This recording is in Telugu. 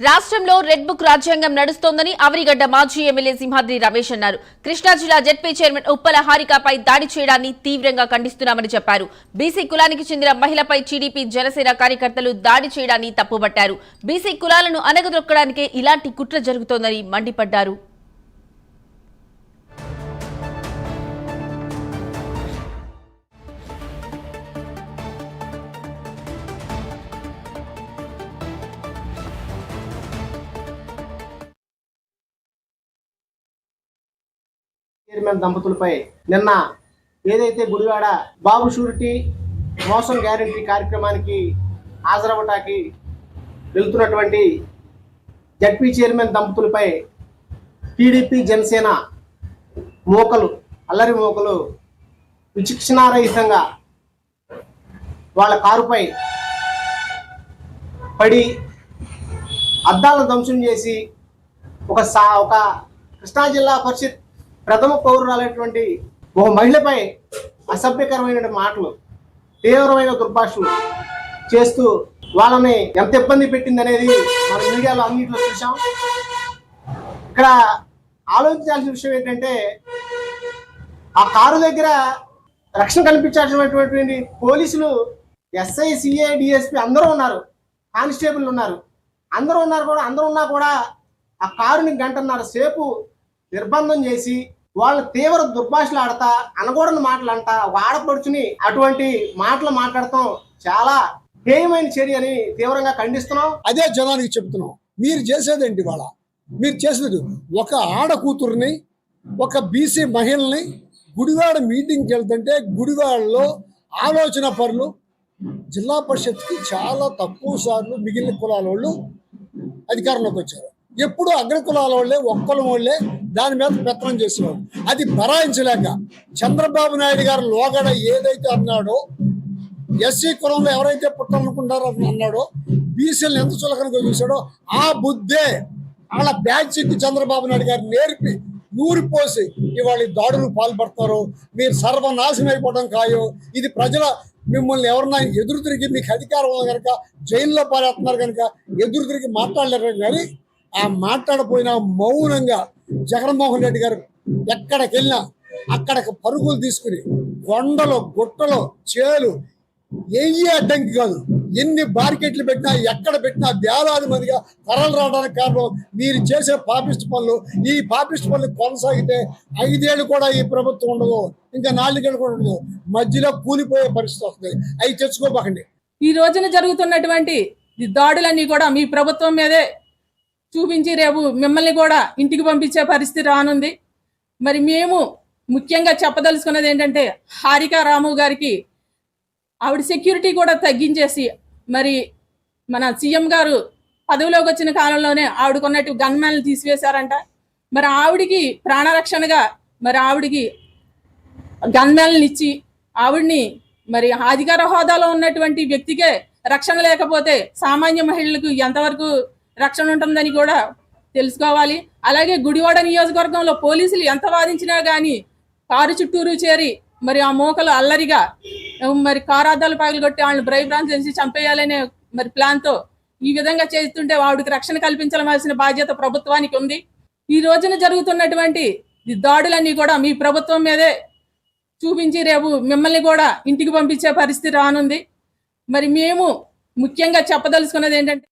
రాష్ట్రంలో రెడ్ బుక్ రాజ్యాంగం నడుస్తోందని అవరిగడ్డ మాజీ ఎమ్మెల్యే సింహాద్రి రమేష్ అన్నారు. కృష్ణా జిల్లా జెడ్పీ చైర్మన్ ఉప్పల హారికపై దాడి చేయడాన్ని తీవ్రంగా ఖండిస్తున్నామని చెప్పారు. బీసీ కులానికి చెందిన మహిళపై టీడీపీ జనసేన కార్యకర్తలు దాడి చేయడాన్ని తప్పుపట్టారు. బీసీ కులాలను అనగదొక్కడానికే ఇలాంటి కుట్ర జరుగుతోందని మండిపడ్డారు. చైర్మన్ దంపతులపై నిన్న ఏదైతే గుడివాడ బాబు షూరిటీ మోసం గ్యారంటీ కార్యక్రమానికి హాజరవటానికి వెళ్తున్నటువంటి జడ్పీ చైర్మన్ దంపతులపై టీడీపీ జనసేన మోకలు అల్లరి మోకలు విచక్షణారహితంగా వాళ్ళ కారుపై పడి అద్దాలను ధ్వంసం చేసి ఒక సా ఒక కృష్ణా జిల్లా పరిషత్ ప్రథమ పౌరురాలైనటువంటి ఒక మహిళపై అసభ్యకరమైన మాటలు తీవ్రమైన దుర్భాషలు చేస్తూ వాళ్ళని ఎంత ఇబ్బంది పెట్టింది అనేది మన మీడియాలో అన్నింటిలో చూసాం ఇక్కడ ఆలోచించాల్సిన విషయం ఏంటంటే ఆ కారు దగ్గర రక్షణ కల్పించాల్సినటువంటి పోలీసులు ఎస్ఐ సిఐ డిఎస్పి అందరూ ఉన్నారు. కానిస్టేబుల్ ఉన్నారు. అందరూ ఉన్నారు కూడా అందరూ ఉన్నా కూడా ఆ కారుని గంటన్నర సేపు నిర్బంధం చేసి వాళ్ళ తీవ్ర దుర్భాషలు ఆడతా అనకూడని మాటలు అంట వాడపడుచుని అటువంటి మాటలు మాట్లాడటం చాలా హేయమైన చర్య అని తీవ్రంగా ఖండిస్తున్నాం. అదే జనానికి చెప్తున్నాం. మీరు చేసేదేంటి వాళ్ళ మీరు చేసేది ఒక ఆడ కూతుర్ని ఒక బీసీ మహిళని గుడివాడ మీటింగ్కి వెళ్తుంటే గుడివాడలో ఆలోచన పరులు జిల్లా పరిషత్కి చాలా తక్కువ సార్లు మిగిలిన కులాల వాళ్ళు అధికారంలోకి వచ్చారు. ఎప్పుడు అగ్ర కులాల వాళ్ళే ఒక్కల వాళ్ళే దాని మీద పెత్తనం చేసేవారు. అది భరాయించలేక చంద్రబాబు నాయుడు గారు లోగడ ఏదైతే అన్నాడో ఎస్సీ కులంలో ఎవరైతే పుట్టాలనుకుంటారో అని అన్నాడో బీసీలను ఎంత చులకనగా చూశాడో ఆ బుద్ధే వాళ్ళ బ్యాచ్కి చంద్రబాబు నాయుడు గారు నేర్పి నూరిపోసి ఇవాళ దాడులు పాల్పడతారు. మీరు సర్వనాశనం అయిపోవడం ఖాయం. ఇది ప్రజల మిమ్మల్ని ఎవరన్నా ఎదురు తిరిగి మీకు అధికారం కనుక జైల్లో పారేస్తున్నారు కనుక ఎదురు తిరిగి మాట్లాడలేరు కానీ ఆ మాట్లాడపోయినా మౌనంగా జగన్మోహన్ రెడ్డి గారు ఎక్కడికి వెళ్ళినా అక్కడికి పరుగులు తీసుకుని కొండలో గుట్టలు చేలు ఎయ్యి అడ్డంకి కాదు. ఎన్ని బార్కెట్లు పెట్టినా ఎక్కడ పెట్టినా వేలాది మందిగా తరలు రావడానికి కారణం మీరు చేసే పాపిస్ట్ పనులు. ఈ పాపిస్ట్ పనులు కొనసాగితే ఐదేళ్ళు కూడా ఈ ప్రభుత్వం ఉండదు. ఇంకా నాలుగేళ్ళు కూడా ఉండదు. మధ్యలో కూలిపోయే పరిస్థితి వస్తుంది. అవి తెచ్చుకోబాకండి. ఈ రోజున జరుగుతున్నటువంటి ఈ దాడులన్నీ కూడా మీ ప్రభుత్వం మీదే చూపించి రేపు మిమ్మల్ని కూడా ఇంటికి పంపించే పరిస్థితి రానుంది. మరి మేము ముఖ్యంగా చెప్పదలుచుకున్నది ఏంటంటే హారిక రాము గారికి ఆవిడ సెక్యూరిటీ కూడా తగ్గించేసి మరి మన సీఎం గారు పదవిలోకి వచ్చిన కాలంలోనే ఆవిడకున్నట్టు గన్మ్యాన్లు తీసివేశారంట. మరి ఆవిడికి ప్రాణరక్షణగా మరి ఆవిడికి గన్మ్యాన్లను ఇచ్చి ఆవిడ్ని మరి అధికార హోదాలో ఉన్నటువంటి వ్యక్తికే రక్షణ లేకపోతే సామాన్య మహిళలకు ఎంతవరకు రక్షణ ఉంటుందని కూడా తెలుసుకోవాలి. అలాగే గుడివాడ నియోజకవర్గంలో పోలీసులు ఎంత వాదించినా కానీ కారు చుట్టూరు చేరి మరి ఆ మోకలు అల్లరిగా మరి కారు అద్దాలు పగలగొట్టి వాళ్ళని భయభ్రాంతి చేసి చంపేయాలనే మరి ప్లాన్తో ఈ విధంగా చేస్తుంటే వాడికి రక్షణ కల్పించవలసిన బాధ్యత ప్రభుత్వానికి ఉంది. ఈ రోజున జరుగుతున్నటువంటి దాడులన్నీ కూడా మీ ప్రభుత్వం మీదే చూపించి రేపు మిమ్మల్ని కూడా ఇంటికి పంపించే పరిస్థితి రానుంది. మరి మేము ముఖ్యంగా చెప్పదలుచుకున్నది ఏంటంటే